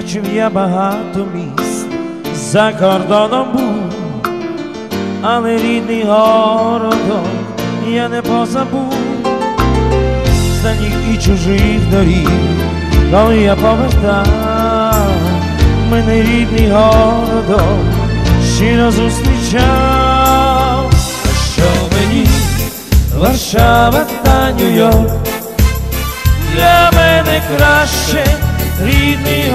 Бачив я багато міст, за кордоном був, але рідний городок я не позабув, дальніх і чужих доріг, коли я повертав, мене рідний городок щиро зустрічав, що мені Варшава та Нью-Йорк? Для мене краще рідний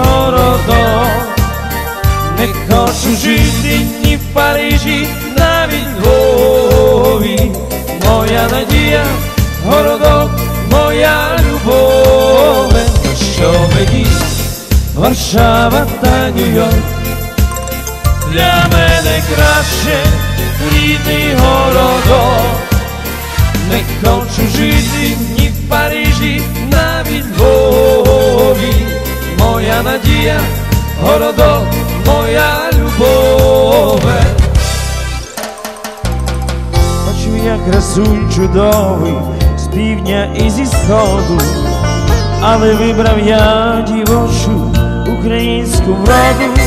хочу жити ні в Парижі, навіть Львові. Моя надія, городок, моя любов. Що мені Варшава та Нью-Йорк для мене краще рідний городок. Не хочу жити ні в Парижі, навіть Львові. Моя надія, городок, красунь чудовий з півдня і зі сходу, але вибрав я дівочу українську вроду.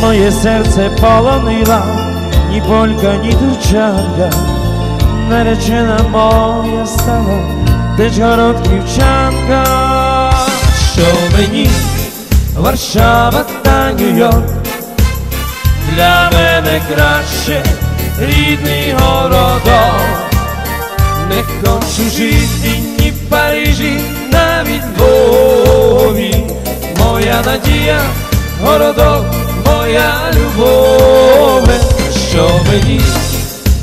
Моє серце полонила, ні полька, ні турчанка наречена моя стала, теж городківчанка, що мені Варшава та Нью-Йорк? Для мене краще рідний городок. Не хочу жити ні в Парижі, навіть в. Моя надія, городок, моя любов, що мені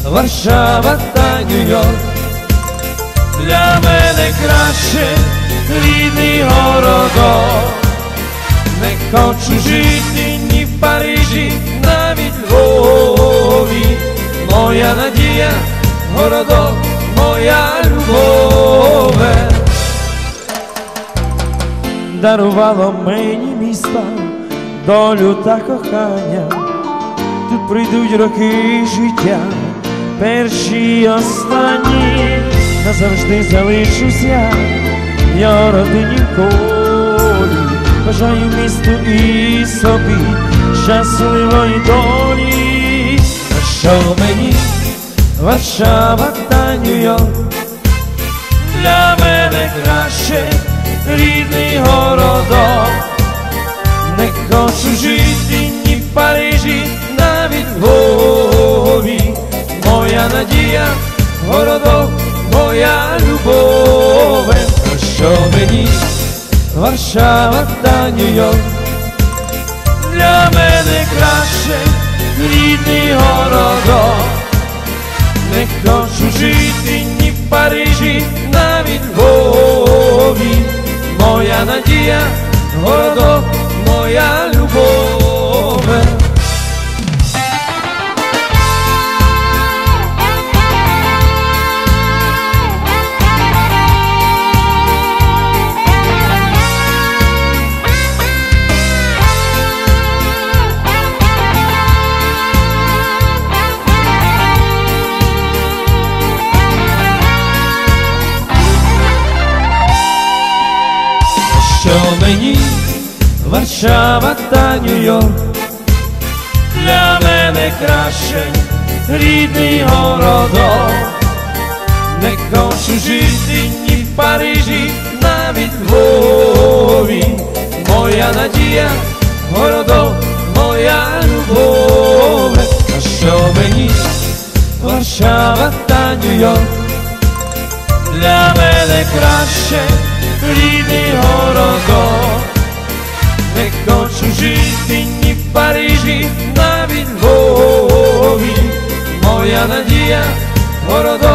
Варшава та Нью-Йорк для мене краще рідний городок. Не хочу жити ні в Парижі, Моя надія, городок, моя любов. Дарувало мені місто, долю та кохання. Тут прийдуть роки життя перші й останні, назавжди залишуся, я родині колі, бажаю місту і собі щасливої долі, Варшава та Нью-Йорк для мене краще рідний городок, не хочу жити ні в Парижі, навіть в Львові. Моя надія, городок, моя любов, що мені Варшава та Нью-Йорк жити ні в Парижі, навіть в Львові. моя надія, городок, моя любов. Мені Варшава та Нью-Йорк для мене краще рідний городок. Не хочу жити ні в Парижі, навіть в Львові. Моя надія, городок, моя любов. А що мені Варшава та Нью-Йорк для мене краще Lidi horoko. Nekoću žiti v Pariži na Vovi Moja nadija Horodo